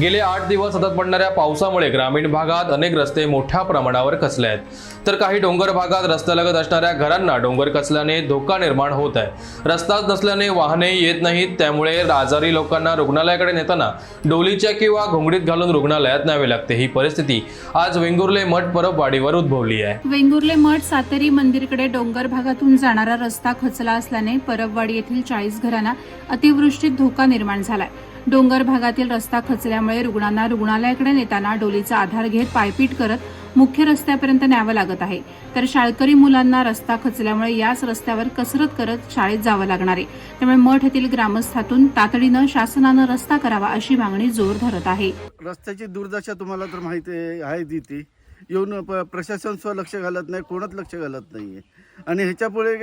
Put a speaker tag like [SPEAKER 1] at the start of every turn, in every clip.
[SPEAKER 1] गेले आठ दिवस सतत पडणाऱ्या पावसामुळे ग्रामीण भागात अनेक रस्ते मोठ्या प्रमाणावर खचले आहेत. तर काही डोंगर भागात रस्त्यालगत असणाऱ्या घरांना डोंगर खचल्याने धोका निर्माण होत आहे. रस्ताच नसल्याने वाहने येत नाहीत त्यामुळे आजारी लोकांना रुग्णालयाकडे नेताना डोलीच्या किंवा घोंगडीत घालून रुग्णालयात न्यावे लागते. ही परिस्थिती आज वेंगुर्ले मठ परबवाडीवर उद्भवली आहे.
[SPEAKER 2] वेंगुर्ले मठ सातेरी मंदिरकडे डोंगर भागातून जाणारा रस्ता खचला असल्याने परबवाडी येथील चाळीस घरांना अतिवृष्टीत धोका निर्माण झालाय. डोंगर भागातील रस्ता खचल्यामुळे रुग्णांना रुग्णालयाकडे नेताना डोलीचा आधार घेत पायपीट करत मुख्य रस्त्यापर्यंत न्यावं लागत आहे. तर शाळकरी मुलांना रस्ता खचल्यामुळे याच रस्त्यावर कसरत करत शाळेत जावं लागणार आहे. त्यामुळे मठ येथील ग्रामस्थातून तातडीनं शासनानं रस्ता करावा अशी मागणी जोर धरत आहे.
[SPEAKER 3] रस्त्याची दुर्दशा तुम्हाला तर माहिती आहे आहे ती येऊन प प्रशासन स्व लक्ष घालत नाही कोणच लक्ष घालत नाही आहे आणि ह्याच्यापुढे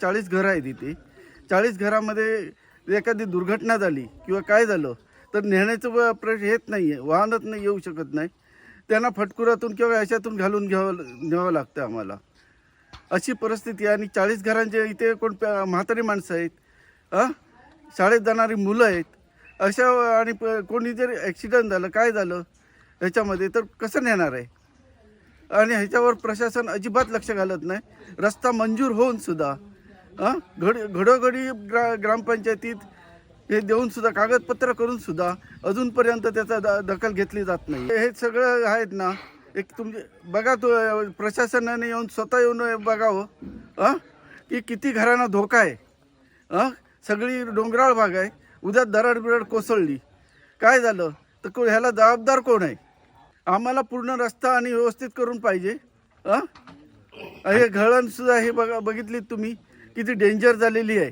[SPEAKER 3] चाळीस घरं आहेत इथे चाळीस घरामध्ये एखादी दुर्घटना झाली किंवा काय झालं तर नेण्याचं प्रश्न येत नाही आहे वाहनच नाही येऊ शकत नाही. त्यांना फटकुरातून किंवा ह्याच्यातून घालून घ्यावं न्यावं लागतं आम्हाला. अशी परिस्थिती आहे आणि चाळीस घरांचे इथे कोण म्हातारी माणसं आहेत हां शाळेत जाणारी मुलं आहेत. अशा आणि प- कोणी जर ॲक्सिडेंट झालं काय झालं ह्याच्यामध्ये तर कसं नेणार आहे? आणि ह्याच्यावर प्रशासन अजिबात लक्ष घालत नाही. रस्ता मंजूर होऊन सुद्धा हां? घड घडोघडी ग्रा ग्रामपंचायतीत हे देऊन सुद्धा कागदपत्र करून सुद्धा अजूनपर्यंत त्याचा द दखल घेतली जात नाही. हे सगळं आहेत ना एक तुमचे बघा तो प्रशासनाने येऊन स्वतः येऊन बघावं हां? की किती घरांना धोका आहे हां? सगळी डोंगराळ भाग आहे उद्या दरड बिरड कोसळली. काय झालं? तर को ह्याला जबाबदार कोण आहे? आम्हाला पूर्ण रस्ता आणि व्यवस्थित करून पाहिजे हां? हे घळणसुद्धा हे बघा बघितलीत तुम्ही. किती डेंजर झालेली आहे.